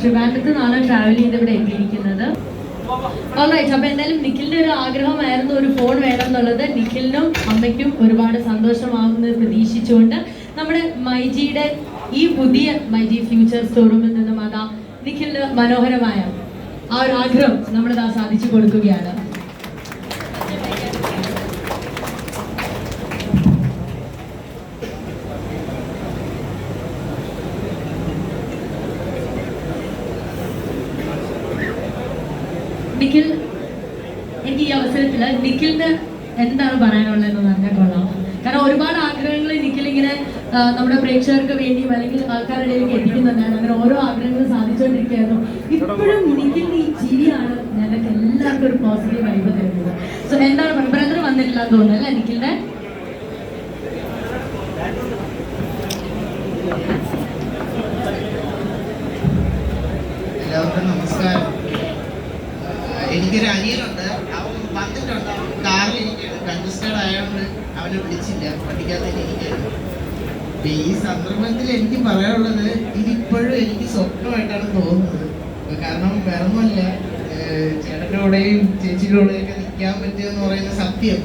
ട്രിവാൻഡ്രത്ത് നിന്നാണ് ട്രാവൽ ചെയ്ത് ഇവിടെ എത്തിയിരിക്കുന്നത്. ഓൾറൈറ്റ് അപ്പൊ എന്തായാലും നിഖിലിന്റെ ഒരു ആഗ്രഹമായിരുന്നു ഒരു ഫോൺ വേണം എന്നുള്ളത് നിഖിലിനും അമ്മയ്ക്കും ഒരുപാട് സന്തോഷമാകുന്നത് പ്രതീക്ഷിച്ചുകൊണ്ട് നമ്മുടെ മൈജിയുടെ ഈ പുതിയ മൈജി ഫ്യൂച്ചർ സ്റ്റോറൂമിൽ നിന്നും അതാ നിഖിലിന് മനോഹരമായ ആ ഒരു ആഗ്രഹം നമ്മളിതാ സാധിച്ചു കൊടുക്കുകയാണ്. നിഖിൽ എനിക്ക് ഈ അവസരത്തിൽ നിഖിലിന് എന്താണ് പറയാനുള്ളതെന്ന് പറഞ്ഞാൽ കൊള്ളാം കാരണം ഒരുപാട് ആഗ്രഹങ്ങൾ നിഖിൽ ഇങ്ങനെ നമ്മുടെ പ്രേക്ഷകർക്ക് വേണ്ടിയും അല്ലെങ്കിൽ ആൾക്കാരുടെ ഇടയിലേക്ക് എത്തിക്കുന്നുണ്ടായിരുന്നു അങ്ങനെ ഓരോ ആഗ്രഹങ്ങളും സാധിച്ചുകൊണ്ടിരിക്കുകയായിരുന്നു. ഇപ്പോഴും നിഖിലിന്റെ ഈ ചിരിയാണ് ഞങ്ങൾക്ക് എല്ലാവർക്കും ഒരു പോസിറ്റീവ് വൈബ് തരുന്നത്. സോ എന്താണ് ബ്രദർ വന്നിട്ടില്ല എന്ന് തോന്നുന്നു അല്ലേ നിഖിലിന്റെ എല്ലാവർക്കും നമസ്കാരം. എനിക്കൊരു അനിയനുണ്ട്. അവൻ വന്നിട്ടുണ്ട്. കാറിൽ ഇരിക്കുകയാണ്. കൺജസ്റ്റഡ് ആയതുകൊണ്ട് അവനെ വിളിച്ചില്ല. പഠിക്കാത്ത എനിക്ക് അപ്പൊ ഈ സന്ദർഭത്തിൽ എനിക്ക് പറയാനുള്ളത് ഇതിപ്പോഴും എനിക്ക് സ്വപ്നമായിട്ടാണ് തോന്നുന്നത്. കാരണം വേറൊന്നുമല്ല. ചേട്ടന്റെ കൂടെയും ചേച്ചിയുടെ കൂടെയും ഒക്കെ നിൽക്കാൻ പറ്റിയെന്ന് പറയുന്ന സത്യം.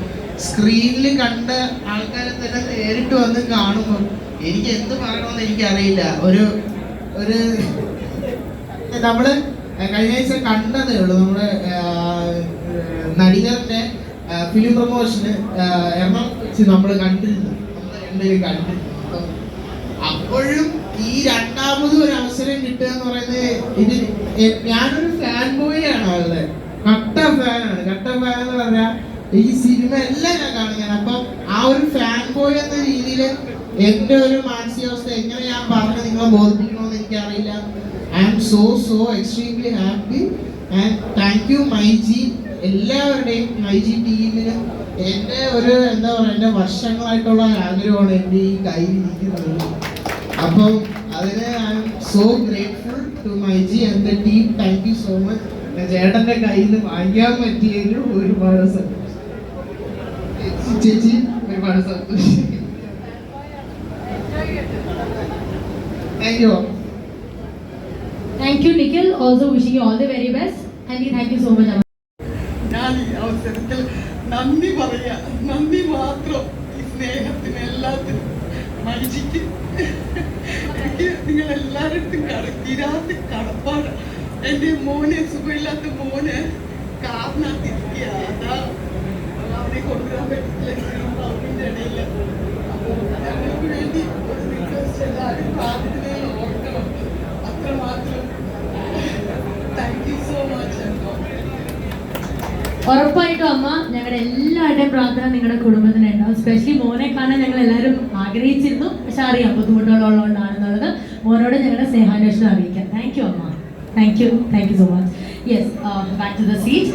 സ്ക്രീനിൽ കണ്ട ആൾക്കാരെ തന്നെ നേരിട്ട് വന്ന് കാണുമ്പോൾ എനിക്ക് എന്ത് പറയണമെന്ന് എനിക്കറിയില്ല. ഒരു ഒരു നമ്മൾ കഴിഞ്ഞ ആഴ്ച കണ്ടതേ ഉള്ളൂ നമ്മുടെ നടികറിന്റെ ഫിലിം പ്രൊമോഷന് എറണാകുളത്ത് നമ്മൾ കണ്ടിരുന്നു. നമ്മൾ അപ്പോഴും ഈ രണ്ടാമത് ഒരു അവസരം കിട്ടുക എന്ന് പറയുന്നത് ഇത് ഞാനൊരു ഫാൻ ബോയ് ആണ് അവരുടെ കട്ട ഫാനാണ്. കട്ട ഫാൻ എന്ന് പറഞ്ഞാൽ ഈ സിനിമ എല്ലാം ഞാൻ കാണുന്നതാണ് അപ്പം ആ ഒരു ഫാൻ ബോയ് എന്ന രീതിയിൽ എന്റെ ഒരു മാനസികാവസ്ഥ എങ്ങനെ ഞാൻ പറഞ്ഞ് നിങ്ങളെ ബോധിപ്പിക്കണമെന്ന് എനിക്കറിയില്ല. I am so so extremely happy and thank you myG എല്ലാവരുടെയും മൈജി ടീമിന് എന്റെ ഒരു എന്താ പറയുക എന്റെ വർഷങ്ങളായിട്ടുള്ള ആഗ്രഹമാണ് എന്റെ ഈ കയ്യിൽ ഇരിക്കുന്നത്. അപ്പം അതിന് I'm so grateful to myG and the team thank you so much ചേട്ടന്റെ കയ്യിൽ നിന്ന് വാങ്ങിക്കാൻ പറ്റിയതിൽ ഒരുപാട് സന്തോഷം. ചേച്ചി ഒരുപാട് സന്തോഷം. Thank you thank you Nikhil also wishing all the very best and thank you so much ഞാൻ ഈ അവസരത്തിൽ നന്ദി പറയാ. നന്ദി മാത്രം ഈ സ്നേഹത്തിന് എല്ലാത്തിനും. മനുഷ്യക്ക് എനിക്ക് നിങ്ങൾ എല്ലായിടത്തും കട തീരാത്ത കടപ്പാട്. എന്റെ മോനെ സുഖമില്ലാത്ത മോന് കാറിനകത്തിരിക്കുക അതാ അവനെ കൊണ്ടുവരാൻ പറ്റില്ല അവരുടെ ഇടയിൽ അപ്പോൾ ഞങ്ങൾക്ക് വേണ്ടി ഒരു റിക്വസ്റ്റ് എല്ലാവരും പ്രാർത്ഥനയിൽ ഓർക്കണം അത്രമാത്രം താങ്ക് യു സോ മച്ച് എന്തോ ഉറപ്പായിട്ടും അമ്മ ഞങ്ങളുടെ എല്ലാവരുടെയും പ്രാർത്ഥന നിങ്ങളുടെ കുടുംബത്തിന് ഉണ്ടാവും. സ്പെഷ്യലി മോനെ കാണാൻ ഞങ്ങൾ എല്ലാവരും ആഗ്രഹിച്ചിരുന്നു. പക്ഷെ അറിയാം ബുദ്ധിമുട്ടുകളുള്ളതുകൊണ്ടാണെന്നുള്ളത് മോനോട് ഞങ്ങളുടെ സ്നേഹാന്വേഷണം അറിയിക്കാം. താങ്ക് യു അമ്മ. Thank you thank you so much yes back to the seat